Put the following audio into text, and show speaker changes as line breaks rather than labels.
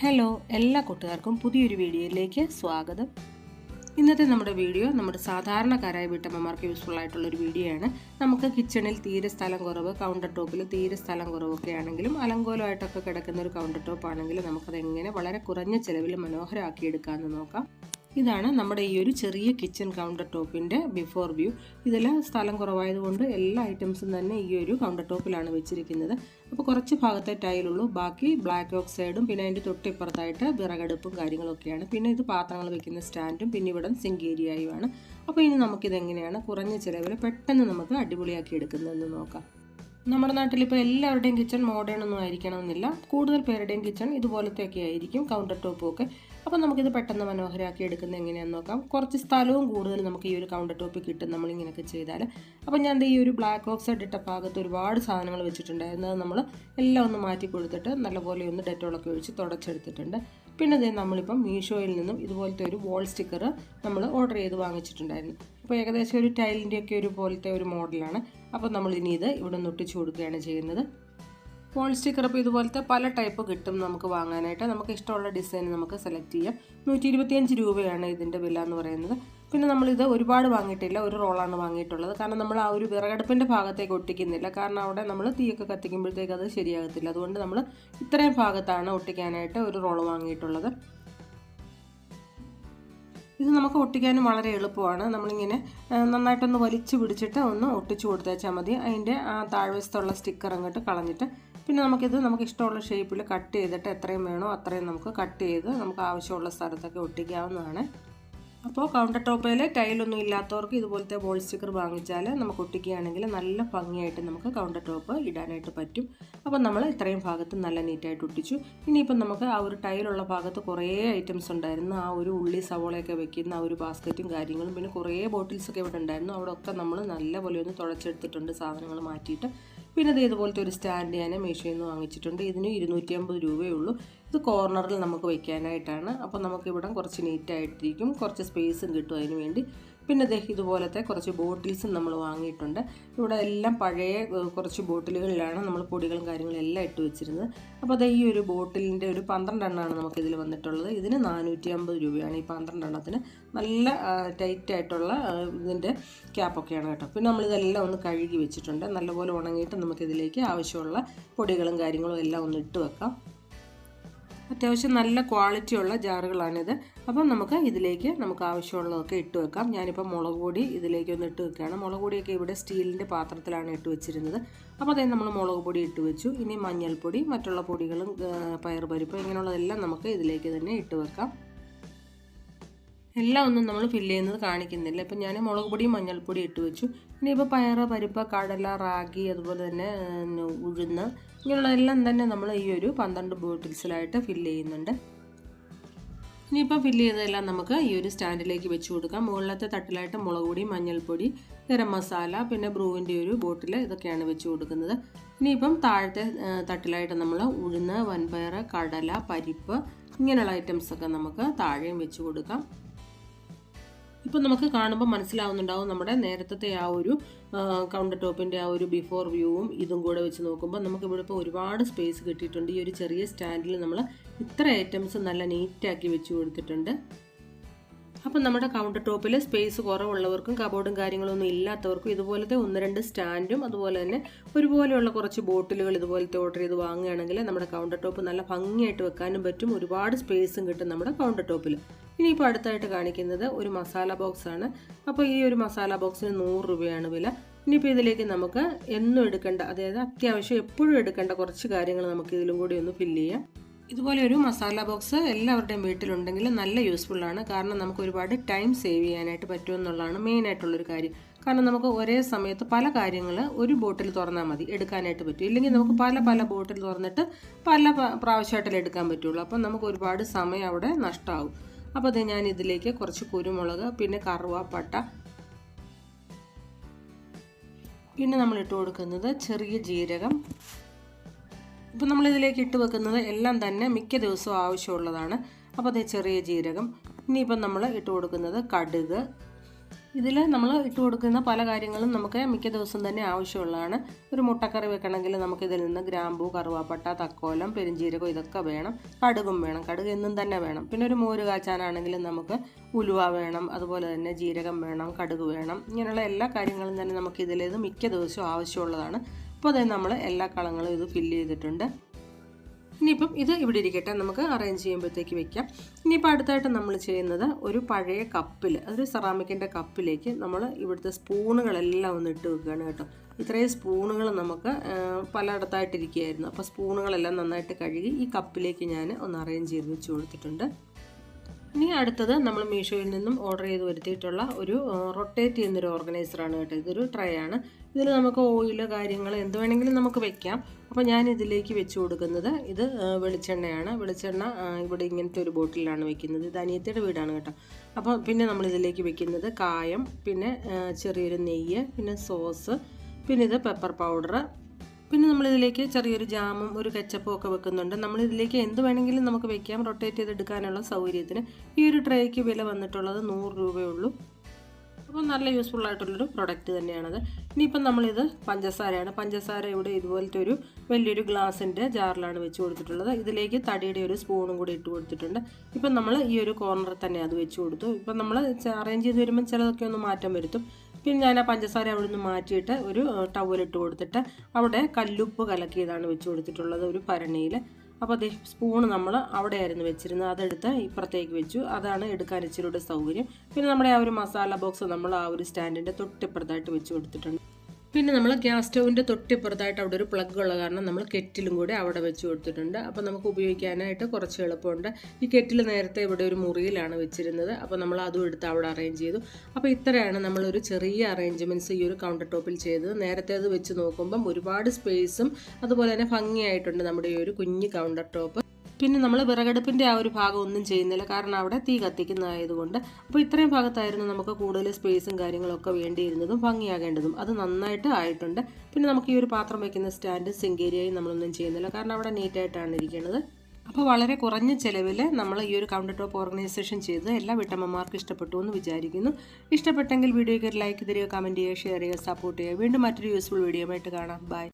Hello എല്ലാ കൂട്ടുകാർക്കും പുതിയൊരു വീഡിയോയിലേക്ക് സ്വാഗതം. ഇന്നത്തെ നമ്മുടെ വീഡിയോ നമ്മുടെ സാധാരണക്കാരായ വീട്ടമ്മമാർക്ക് യൂസ്ഫുൾ ആയിട്ടുള്ള ഒരു വീഡിയോ ആണ്. നമുക്ക് കിച്ചണിൽ തീരെ സ്ഥലം കുറവ് കൗണ്ടർ ടോപ്പിൽ തീരെ സ്ഥലം കുറവൊക്കെ ആണെങ്കിലും അലങ്കോലമായിട്ടൊക്കെ കിടക്കുന്ന ഒരു കൗണ്ടർ ടോപ്പ് ആണെങ്കിലും നമുക്കത് എങ്ങനെ വളരെ കുറഞ്ഞ ചിലവിൽ മനോഹരമാക്കിയെടുക്കാമെന്ന് നോക്കാം. ഇതാണ് നമ്മുടെ ഈ ഒരു ചെറിയ കിച്ചൺ കൗണ്ടർ ടോപ്പിന്റെ ബിഫോർ വ്യൂ ഇതിൽ സ്ഥലം കുറവായതുകൊണ്ട് എല്ലാ ഐറ്റംസും തന്നെ ഈ ഒരു കൗണ്ടർ ടോപ്പിലാണ് വെച്ചിരിക്കുന്നത്. അപ്പോൾ കുറച്ച് ഭാഗത്തെ ടൈലുള്ളൂ ബാക്കി ബ്ലാക്ക് ഓക്സൈഡും പിന്നെ അതിന്റെ തൊട്ടിപ്പുറത്തായിട്ട് വിറകടുപ്പും കാര്യങ്ങളൊക്കെയാണ്. പിന്നെ ഇത് പാത്രങ്ങൾ വെക്കുന്ന സ്റ്റാൻഡും പിന്നെ ഇവിടെ സിങ്ക് ഏരിയയുമാണ് അപ്പോൾ ഇനി നമുക്കിതെങ്ങനെയാണ് കുറഞ്ഞ ചിലവിൽ പെട്ടെന്ന് നമുക്ക് അടിപൊളിയാക്കി എടുക്കുന്നതെന്ന് നോക്കാം. നമ്മുടെ നാട്ടിൽ ഇപ്പോൾ എല്ലാവരുടെയും കിച്ചൺ മോഡേൺ ഒന്നും ആയിരിക്കണമെന്നില്ല. കൂടുതൽ പേരുടെയും കിച്ചൺ ഇതുപോലത്തെയൊക്കെ ആയിരിക്കും കൗണ്ടർ ടോപ്പും ഒക്കെ. അപ്പോൾ നമുക്കിത് പെട്ടെന്ന് മനോഹരമാക്കി എടുക്കുന്നത് എങ്ങനെയാണെന്ന് നോക്കാം. കുറച്ച് സ്ഥലവും കൂടുതൽ നമുക്ക് ഈ ഒരു കൗണ്ടർ ടോപ്പ് കിട്ടും നമ്മളിങ്ങനെയൊക്കെ ചെയ്താൽ അപ്പോൾ ഞാൻ ഈ ഒരു ബ്ലാക്ക് ഓക്സൈഡ് ഇട്ട ഭാഗത്ത് ഒരുപാട് സാധനങ്ങൾ വെച്ചിട്ടുണ്ടായിരുന്നു. അത് നമ്മൾ എല്ലാം ഒന്ന് മാറ്റി കൊടുത്തിട്ട് നല്ലപോലെ ഒന്ന് ഡെറ്റോളൊക്കെ ഒഴിച്ച് തുടച്ചെടുത്തിട്ടുണ്ട്. പിന്നെ ഇതേ നമ്മളിപ്പം മീഷോയിൽ നിന്നും ഇതുപോലത്തെ ഒരു വോൾ സ്റ്റിക്കർ നമ്മൾ ഓർഡർ ചെയ്ത് വാങ്ങിച്ചിട്ടുണ്ടായിരുന്നു. അപ്പോൾ ഏകദേശം ഒരു ടൈലിന്റെയൊക്കെ ഒരു പോലത്തെ ഒരു മോഡലാണ് അപ്പോൾ നമ്മൾ ഇനി ഇത് ഇവിടെ ഒട്ടിച്ചു കൊടുക്കുകയാണ് ചെയ്യുന്നത്. വോൾ സ്റ്റിക്കർ അപ്പോൾ ഇതുപോലത്തെ പല ടൈപ്പ് കിട്ടും നമുക്ക് വാങ്ങാനായിട്ട്. നമുക്ക് ഇഷ്ടമുള്ള ഡിസൈൻ നമുക്ക് സെലക്ട് ചെയ്യാം. നൂറ്റി ഇരുപത്തിയഞ്ച് രൂപയാണ് ഇതിന്റെ വില എന്ന് പറയുന്നത്. പിന്നെ നമ്മളിത് ഒരുപാട് വാങ്ങിയിട്ടില്ല ഒരു റോളാണ് വാങ്ങിയിട്ടുള്ളത്. കാരണം നമ്മൾ ആ ഒരു വിറകടുപ്പിന്റെ ഭാഗത്തേക്ക് ഒട്ടിക്കുന്നില്ല. കാരണം അവിടെ നമ്മൾ തീയൊക്കെ കത്തിക്കുമ്പോഴത്തേക്ക് അത് ശരിയാകത്തില്ല. അതുകൊണ്ട് നമ്മൾ ഇത്രയും ഭാഗത്താണ് ഒട്ടിക്കാനായിട്ട് ഒരു റോൾ വാങ്ങിയിട്ടുള്ളത്. ഇത് നമുക്ക് ഒട്ടിക്കാനും വളരെ എളുപ്പമാണ്. നമ്മളിങ്ങനെ നന്നായിട്ടൊന്ന് വലിച്ചു പിടിച്ചിട്ട് ഒന്ന് ഒട്ടിച്ചു കൊടുത്തേച്ചാൽ മതി. അതിന്റെ ആ താഴ്വശത്തുള്ള സ്റ്റിക്കർ അങ്ങോട്ട് കളഞ്ഞിട്ട് പിന്നെ നമുക്കിത് നമുക്ക് ഇഷ്ടമുള്ള ഷേപ്പിൽ കട്ട് ചെയ്തിട്ട് എത്രയും വേണോ അത്രയും നമുക്ക് കട്ട് ചെയ്ത് നമുക്ക് ആവശ്യമുള്ള സ്ഥലത്തൊക്കെ ഒട്ടിക്കാവുന്നതാണ്. അപ്പോൾ കൗണ്ടർ ടോപ്പിൽ ടൈലൊന്നും ഇല്ലാത്തവർക്ക് ഇതുപോലത്തെ ബോൾ സ്റ്റിക്കർ വാങ്ങിച്ചാൽ നമുക്ക് ഒട്ടിക്കുകയാണെങ്കിൽ നല്ല ഭംഗിയായിട്ട് നമുക്ക് കൗണ്ടർ ടോപ്പ് ഇടാനായിട്ട് പറ്റും. അപ്പോൾ നമ്മൾ ഇത്രയും ഭാഗത്ത് നല്ല നീറ്റായിട്ട് ഒട്ടിച്ചു. ഇനിയിപ്പം നമുക്ക് ആ ഒരു ടൈലുള്ള ഭാഗത്ത് കുറേ ഐറ്റംസ് ഉണ്ടായിരുന്നു. ആ ഒരു ഉള്ളി സവോളയൊക്കെ വെക്കുന്ന ആ ഒരു ബാസ്ക്കറ്റും കാര്യങ്ങളും പിന്നെ കുറേ ബോട്ടിൽസൊക്കെ ഇവിടെ ഉണ്ടായിരുന്നു. അവിടെ ഒക്കെ നമ്മൾ നല്ലപോലെ ഒന്ന് തുളച്ചെടുത്തിട്ടുണ്ട് സാധനങ്ങൾ മാറ്റിയിട്ട്. പിന്നെ ഇത് ഇതുപോലത്തെ ഒരു സ്റ്റാൻഡ് ഞാൻ മീഷോയിൽ നിന്ന് വാങ്ങിച്ചിട്ടുണ്ട്. ഇതിന് ഇരുന്നൂറ്റി അമ്പത് രൂപയേ ഉള്ളൂ. ഇത് കോർണറിൽ നമുക്ക് വയ്ക്കാനായിട്ടാണ് അപ്പോൾ നമുക്ക് ഇവിടം കുറച്ച് നീറ്റായിട്ടിരിക്കും. കുറച്ച് സ്പേസും കിട്ടും അതിന് വേണ്ടി. പിന്നെ ദേ ഇതുപോലത്തെ കുറച്ച് ബോട്ടിൽസും നമ്മൾ വാങ്ങിയിട്ടുണ്ട്. ഇവിടെ എല്ലാം പഴയ കുറച്ച് ബോട്ടിലുകളിലാണ് നമ്മൾ പൊടികളും കാര്യങ്ങളും എല്ലാം ഇട്ട് വെച്ചിരുന്നത്. അപ്പോൾ അത് ഈ ഒരു ബോട്ടിലിന്റെ ഒരു പന്ത്രണ്ട് എണ്ണമാണ് നമുക്കിതിൽ വന്നിട്ടുള്ളത്. ഇതിന് നാനൂറ്റി അമ്പത് രൂപയാണ് ഈ പന്ത്രണ്ട് എണ്ണത്തിന് നല്ല ടൈറ്റ് ആയിട്ടുള്ള ഇതിന്റെ ക്യാപ്പൊക്കെയാണ് കേട്ടോ. പിന്നെ നമ്മളിതെല്ലാം ഒന്ന് കഴുകി വെച്ചിട്ടുണ്ട്. നല്ലപോലെ ഉണങ്ങിയിട്ട് നമുക്കിതിലേക്ക് ആവശ്യമുള്ള പൊടികളും കാര്യങ്ങളും എല്ലാം ഒന്ന് ഇട്ട് വെക്കാം. അത്യാവശ്യം നല്ല ക്വാളിറ്റിയുള്ള ജാറുകളാണിത്. അപ്പം നമുക്ക് ഇതിലേക്ക് നമുക്ക് ആവശ്യമുള്ളതൊക്കെ ഇട്ട് വെക്കാം. ഞാനിപ്പോൾ മുളക് പൊടി ഇതിലേക്ക് ഒന്ന് ഇട്ട് വെക്കുകയാണ്. മുളക് പൊടിയൊക്കെ ഇവിടെ സ്റ്റീലിന്റെ പാത്രത്തിലാണ് ഇട്ട് വെച്ചിരുന്നത്. അപ്പോൾ അതേ നമ്മൾ മുളക് പൊടി ഇട്ട് വെച്ചു. ഇനി മഞ്ഞൾപ്പൊടി മറ്റുള്ള പൊടികളും പയർ പരിപ്പ് ഇങ്ങനെയുള്ളതെല്ലാം നമുക്ക് ഇതിലേക്ക് തന്നെ ഇട്ട് വെക്കാം. എല്ലാം ഒന്നും നമ്മൾ ഫില്ല് ചെയ്യുന്നത് കാണിക്കുന്നില്ല. ഇപ്പം ഞാൻ മുളക് പൊടിയും മഞ്ഞൾപ്പൊടി ഇട്ട് വെച്ചു. ഇനിയിപ്പോൾ പയറ് പരിപ്പ് കടല റാഗി അതുപോലെ തന്നെ ഉഴുന്ന് ഇങ്ങനെയുള്ളതെല്ലാം തന്നെ നമ്മൾ ഈ ഒരു പന്ത്രണ്ട് ബോട്ടിൽസിലായിട്ട് ഫില്ല് ചെയ്യുന്നുണ്ട്. ഇനിയിപ്പോൾ ഫില്ല് ചെയ്തതെല്ലാം നമുക്ക് ഈ ഒരു സ്റ്റാൻഡിലേക്ക് വെച്ച് കൊടുക്കാം. മുകളിലത്തെ തട്ടിലായിട്ട് മുളക് പൊടി മഞ്ഞൾപ്പൊടി ഗരം മസാല പിന്നെ ബ്രൂവിന്റെ ഒരു ബോട്ടിൽ ഇതൊക്കെയാണ് വെച്ച് കൊടുക്കുന്നത്. ഇനിയിപ്പം താഴത്തെ തട്ടിലായിട്ട് നമ്മൾ ഉഴുന്ന് വൻപയർ കടല പരിപ്പ് ഇങ്ങനെയുള്ള ഐറ്റംസൊക്കെ നമുക്ക് താഴെയും വെച്ച് കൊടുക്കാം. ഇപ്പം നമുക്ക് കാണുമ്പോൾ മനസ്സിലാവുന്നുണ്ടാവും നമ്മുടെ നേരത്തെ ആ ഒരു കൗണ്ടർ ടോപ്പിന്റെ ആ ഒരു ബിഫോർ വ്യൂവും ഇതും കൂടെ വെച്ച് നോക്കുമ്പോൾ നമുക്ക് ഇവിടെ ഇപ്പോൾ ഒരുപാട് സ്പേസ് കിട്ടിയിട്ടുണ്ട്. ഈ ഒരു ചെറിയ സ്റ്റാൻഡിൽ നമ്മൾ ഇത്ര ഐറ്റംസ് നല്ല നീറ്റാക്കി വെച്ച് കൊടുത്തിട്ടുണ്ട്. അപ്പം നമ്മുടെ കൗണ്ടർ ടോപ്പിൽ സ്പേസ് കുറവുള്ളവർക്കും കബോർഡും കാര്യങ്ങളൊന്നും ഇല്ലാത്തവർക്കും ഇതുപോലത്തെ ഒന്ന് രണ്ട് സ്റ്റാൻഡും അതുപോലെ തന്നെ ഒരുപോലെയുള്ള കുറച്ച് ബോട്ടിലുകൾ ഇതുപോലത്തെ ഓർഡർ ചെയ്ത് വാങ്ങുകയാണെങ്കിൽ നമ്മുടെ കൗണ്ടർ ടോപ്പ് നല്ല ഭംഗിയായിട്ട് വെക്കാനും പറ്റും. ഒരുപാട് സ്പേസും കിട്ടും നമ്മുടെ കൗണ്ടർ ടോപ്പിൽ ഇനിയിപ്പോൾ അടുത്തായിട്ട് കാണിക്കുന്നത് ഒരു മസാല ബോക്സ് ആണ്. അപ്പോൾ ഈ ഒരു മസാല ബോക്സിന് നൂറ് രൂപയാണ് വില. ഇനിയിപ്പോൾ ഇതിലേക്ക് നമുക്ക് എന്നും എടുക്കേണ്ട അതായത് അത്യാവശ്യം എപ്പോഴും എടുക്കേണ്ട കുറച്ച് കാര്യങ്ങൾ നമുക്ക് ഇതിലും കൂടി ഒന്ന് ഫില്ല് ചെയ്യാം. ഇതുപോലെ ഒരു മസാല ബോക്സ് എല്ലാവരുടെയും വീട്ടിലുണ്ടെങ്കിൽ നല്ല യൂസ്ഫുൾ ആണ്. കാരണം നമുക്ക് ഒരുപാട് ടൈം സേവ് ചെയ്യാനായിട്ട് പറ്റുമെന്നുള്ളതാണ് മെയിൻ ആയിട്ടുള്ളൊരു കാര്യം. കാരണം നമുക്ക് ഒരേ സമയത്ത് പല കാര്യങ്ങൾ ഒരു ബോട്ടിൽ തുറന്നാൽ മതി എടുക്കാനായിട്ട് പറ്റും. ഇല്ലെങ്കിൽ നമുക്ക് പല പല ബോട്ടിൽ തുറന്നിട്ട് പല പ്രാവശ്യമായിട്ടല്ലേ എടുക്കാൻ പറ്റുള്ളൂ. അപ്പം നമുക്ക് ഒരുപാട് സമയം അവിടെ നഷ്ടമാവും അപ്പോൾ അത് ഞാൻ ഇതിലേക്ക് കുറച്ച് കുരുമുളക് പിന്നെ കറുവാപ്പട്ട. പിന്നെ നമ്മൾ ഇട്ട് കൊടുക്കുന്നത് ചെറിയ ജീരകം. ഇപ്പം നമ്മളിതിലേക്ക് ഇട്ട് വെക്കുന്നത് എല്ലാം തന്നെ മിക്ക ദിവസവും ആവശ്യമുള്ളതാണ്. അപ്പോൾ അതേ ചെറിയ ജീരകം. ഇനിയിപ്പം നമ്മൾ ഇട്ട് കൊടുക്കുന്നത് കടുക്. ഇതിൽ നമ്മൾ ഇട്ട് കൊടുക്കുന്ന പല കാര്യങ്ങളും നമുക്ക് മിക്ക ദിവസം തന്നെ ആവശ്യമുള്ളതാണ്. ഒരു മുട്ടക്കറി വെക്കണമെങ്കിൽ നമുക്ക് ഇതിൽ നിന്ന് ഗ്രാമ്പു കറുവാപ്പട്ട തക്കോലം പെരിഞ്ചീരകം ഇതൊക്കെ വേണം. കടുകും വേണം. കടുക് എന്നും തന്നെ വേണം. പിന്നെ ഒരു മോര് കാച്ചാനാണെങ്കിലും നമുക്ക് ഉലുവ വേണം. അതുപോലെ തന്നെ ജീരകം വേണം കടുക് വേണം. ഇങ്ങനെയുള്ള എല്ലാ കാര്യങ്ങളും തന്നെ നമുക്ക് ഇതിലേത് മിക്ക ദിവസവും ആവശ്യമുള്ളതാണ്. അപ്പോൾ അതേ നമ്മൾ എല്ലാ കളങ്ങളും ഇത് ഫില്ല് ചെയ്തിട്ടുണ്ട്. ഇനിയിപ്പം ഇത് ഇവിടെ ഇരിക്കട്ടെ നമുക്ക് അറേഞ്ച് ചെയ്യുമ്പോഴത്തേക്ക് വെക്കാം. ഇനിയിപ്പോൾ അടുത്തായിട്ട് നമ്മൾ ചെയ്യുന്നത് ഒരു പഴയ കപ്പിൽ അതൊരു സെറാമിക്കിന്റെ കപ്പിലേക്ക് നമ്മൾ ഇവിടുത്തെ സ്പൂണുകളെല്ലാം ഒന്ന് ഇട്ട് വെക്കുകയാണ് കേട്ടോ. ഇത്രയും സ്പൂണുകൾ നമുക്ക് പലയിടത്തായിട്ടിരിക്കുകയായിരുന്നു. അപ്പോൾ സ്പൂണുകളെല്ലാം നന്നായിട്ട് കഴുകി ഈ കപ്പിലേക്ക് ഞാൻ ഒന്ന് അറേഞ്ച് ചെയ്ത് വെച്ച് കൊടുത്തിട്ടുണ്ട്. ഇനി അടുത്തത് നമ്മൾ മീഷോയിൽ നിന്നും ഓർഡർ ചെയ്ത് വരുത്തിയിട്ടുള്ള ഒരു റൊട്ടേറ്റ് ചെയ്യുന്നൊരു ഓർഗനൈസറാണ് കേട്ടോ. ഇതൊരു ട്രേ ആണ്. ഇതിൽ നമുക്ക് ഓയിൽ കാര്യങ്ങൾ എന്ത് വേണമെങ്കിലും നമുക്ക് വെക്കാം. അപ്പോൾ ഞാൻ ഇതിലേക്ക് വെച്ച് കൊടുക്കുന്നത് ഇത് വെളിച്ചെണ്ണയാണ്. വെളിച്ചെണ്ണ ഇവിടെ ഇങ്ങനത്തെ ഒരു ബോട്ടിലാണ് വെക്കുന്നത്. ഇത് അനിയത്തിയുടെ വീടാണ് കേട്ടോ. അപ്പോൾ പിന്നെ നമ്മൾ ഇതിലേക്ക് വെക്കുന്നത് കായം പിന്നെ ചെറിയൊരു നെയ്യ് പിന്നെ സോസ് പിന്നെ ഇത് പെപ്പർ പൗഡർ പിന്നെ നമ്മളിതിലേക്ക് ചെറിയൊരു ജാമും ഒരു കെച്ചപ്പും ഒക്കെ വെക്കുന്നുണ്ട്. നമ്മളിതിലേക്ക് എന്ത് വേണമെങ്കിലും നമുക്ക് വെക്കാം. റൊട്ടേറ്റ് ചെയ്തെടുക്കാനുള്ള സൗകര്യത്തിന് ഈ ഒരു ട്രേക്ക് വില വന്നിട്ടുള്ളത് നൂറ് രൂപയുള്ളൂ അപ്പോൾ നല്ല യൂസ്ഫുൾ ആയിട്ടുള്ളൊരു പ്രൊഡക്റ്റ് തന്നെയാണത്. ഇനിയിപ്പം നമ്മളിത് പഞ്ചസാരയാണ്. പഞ്ചസാര ഇവിടെ ഇതുപോലത്തെ ഒരു വലിയൊരു ഗ്ലാസിന്റെ ജാറിലാണ് വെച്ച് കൊടുത്തിട്ടുള്ളത്. ഇതിലേക്ക് തടിയുടെ ഒരു സ്പൂണും കൂടി ഇട്ട് കൊടുത്തിട്ടുണ്ട്. ഇപ്പം നമ്മൾ ഈ ഒരു കോർണറിൽ തന്നെ അത് വെച്ച് കൊടുത്തു. ഇപ്പം നമ്മൾ അറേഞ്ച് ചെയ്ത് വരുമ്പോൾ ചിലതൊക്കെ ഒന്ന് മാറ്റം വരുത്തും. പിന്നെ ഞാൻ ആ പഞ്ചസാര അവിടെ നിന്ന് മാറ്റിയിട്ട് ഒരു ടവലിട്ട് കൊടുത്തിട്ട് അവിടെ കല്ലുപ്പ് കലക്കിയതാണ് വെച്ച് കൊടുത്തിട്ടുള്ളത് ഒരു പരണിയിൽ അപ്പോൾ അതേ സ്പൂണ് നമ്മൾ അവിടെയായിരുന്നു വെച്ചിരുന്നത്. അതെടുത്ത് ഇപ്പുറത്തേക്ക് വെച്ചു. അതാണ് എടുക്കാൻ ഇച്ചിരി കൂടെ സൗകര്യം. പിന്നെ നമ്മുടെ ആ ഒരു മസാല ബോക്സ് നമ്മൾ ആ ഒരു സ്റ്റാൻഡിന്റെ തൊട്ടിപ്പുറത്തായിട്ട് വെച്ച് കൊടുത്തിട്ടുണ്ട്. പിന്നെ നമ്മൾ ഗ്യാസ് സ്റ്റൗവിന്റെ തൊട്ടിപ്പുറത്തായിട്ട് അവിടെ ഒരു പ്ലഗ് ഉള്ള കാരണം നമ്മൾ കെറ്റിലും കൂടി അവിടെ വെച്ച് കൊടുത്തിട്ടുണ്ട്. അപ്പോൾ നമുക്ക് ഉപയോഗിക്കാനായിട്ട് കുറച്ച് എളുപ്പമുണ്ട്. ഈ കെറ്റിൽ നേരത്തെ ഇവിടെ ഒരു മുറിയിലാണ് വെച്ചിരുന്നത്. അപ്പോൾ നമ്മൾ അതും എടുത്ത് അവിടെ അറേഞ്ച് ചെയ്തു. അപ്പോൾ ഇത്രയാണ് നമ്മളൊരു ചെറിയ അറേഞ്ച്മെന്റ്സ് ഈ ഒരു കൗണ്ടർ ടോപ്പിൽ ചെയ്തത്. നേരത്തെ അത് വെച്ച് നോക്കുമ്പം ഒരുപാട് സ്പേസും അതുപോലെ തന്നെ ഭംഗിയായിട്ടുണ്ട് നമ്മുടെ ഈ ഒരു കുഞ്ഞ് കൗണ്ടർ ടോപ്പ് പിന്നെ നമ്മൾ വിറകടുപ്പിന്റെ ആ ഒരു ഭാഗം ഒന്നും ചെയ്യുന്നില്ല. കാരണം അവിടെ തീ കത്തിക്കുന്നതായതുകൊണ്ട്. അപ്പോൾ ഇത്രയും ഭാഗത്തായിരുന്നു നമുക്ക് കൂടുതൽ സ്പേസും കാര്യങ്ങളൊക്കെ വേണ്ടിയിരുന്നതും ഭംഗിയാകേണ്ടതും. അത് നന്നായിട്ട് ആയിട്ടുണ്ട്. പിന്നെ നമുക്ക് ഈ ഒരു പാത്രം വയ്ക്കുന്ന സ്റ്റാൻഡ് സിങ്കേരിയയും നമ്മളൊന്നും ചെയ്യുന്നില്ല. കാരണം അവിടെ നീറ്റായിട്ടാണ് ഇരിക്കുന്നത് അപ്പോൾ വളരെ കുറഞ്ഞ ചിലവിൽ നമ്മൾ ഈ ഒരു കൗണ്ടർ ടോപ്പ് ഓർഗനൈസേഷൻ ചെയ്ത് എല്ലാ വീട്ടമ്മമാർക്കും ഇഷ്ടപ്പെട്ടു എന്ന് വിചാരിക്കുന്നു. ഇഷ്ടപ്പെട്ടെങ്കിൽ വീഡിയോയ്ക്ക് ഒരു ലൈക്ക് തരിക കമന്റ് ചെയ്യുക ഷെയർ ചെയ്യുക സപ്പോർട്ട് ചെയ്യുക വീണ്ടും മറ്റൊരു യൂസ്ഫുൾ വീഡിയോ ആയിട്ട് കാണാം. ബൈ